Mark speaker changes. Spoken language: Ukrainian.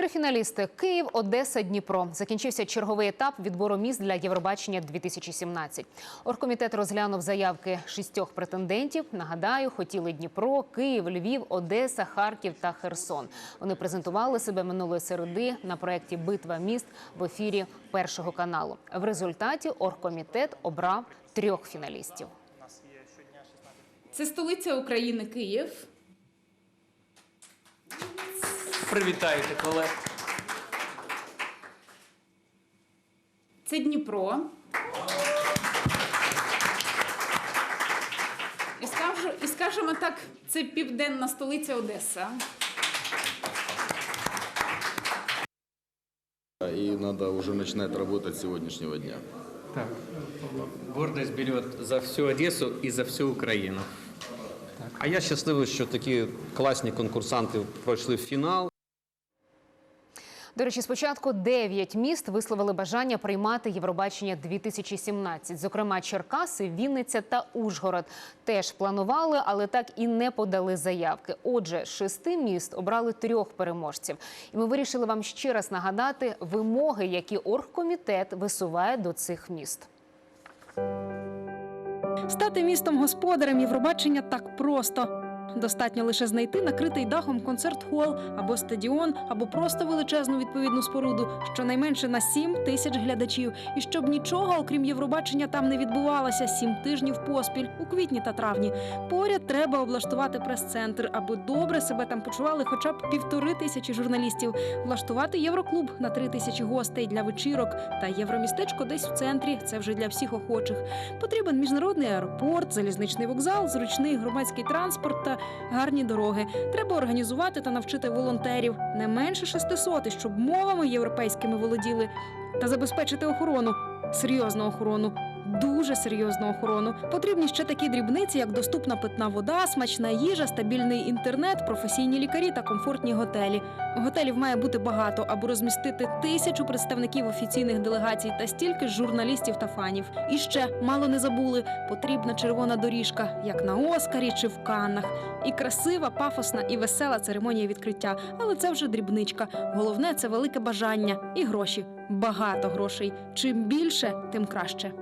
Speaker 1: Три фіналісти Київ, Одеса, Дніпро. Закінчився черговий етап відбору міст для Євробачення 2017. Оргкомітет розглянув заявки шістьох претендентів. Нагадаю, хотіли Дніпро, Київ, Львів, Одеса, Харків та Херсон. Вони презентували себе минулої середи на проєкті Битва міст в ефірі першого каналу. В результаті оргкомітет обрав трьох фіналістів.
Speaker 2: Це столиця України Київ.
Speaker 3: Привітайте, колег.
Speaker 2: Це Дніпро. І, скажу, і скажемо так, це південна столиця Одеса.
Speaker 4: И надо уже начинать работать с сегодняшнего дня.
Speaker 3: Так. Гордость берет за всю Одесу і за всю Україну.
Speaker 5: А я щасливий, що такі класні конкурсанти пройшли в фінал.
Speaker 1: До речі, спочатку дев'ять міст висловили бажання приймати Євробачення 2017. Зокрема, Черкаси, Вінниця та Ужгород теж планували, але так і не подали заявки. Отже, шести міст обрали трьох переможців. І ми вирішили вам ще раз нагадати вимоги, які оргкомітет висуває до цих міст.
Speaker 6: Стати містом господарем Євробачення так просто. Достатньо лише знайти накритий дахом концерт-хол або стадіон, або просто величезну відповідну споруду, щонайменше на 7 тисяч глядачів, і щоб нічого, окрім Євробачення, там не відбувалося сім тижнів поспіль у квітні та травні. Поряд треба облаштувати прес-центр, аби добре себе там почували хоча б півтори тисячі журналістів, влаштувати євроклуб на три тисячі гостей для вечірок та євромістечко десь в центрі. Це вже для всіх охочих. Потрібен міжнародний аеропорт, залізничний вокзал, зручний громадський транспорт та гарні дороги. Треба організувати та навчити волонтерів не менше 600, щоб мовами європейськими володіли, та забезпечити охорону, серйозну охорону. Дуже серйозну охорону. Потрібні ще такі дрібниці, як доступна питна вода, смачна їжа, стабільний інтернет, професійні лікарі та комфортні готелі. Готелів має бути багато, аби розмістити тисячу представників офіційних делегацій та стільки ж журналістів та фанів. І ще мало не забули, потрібна червона доріжка, як на Оскарі чи в Каннах. І красива, пафосна і весела церемонія відкриття. Але це вже дрібничка. Головне це велике бажання і гроші. Багато грошей. Чим більше, тим краще.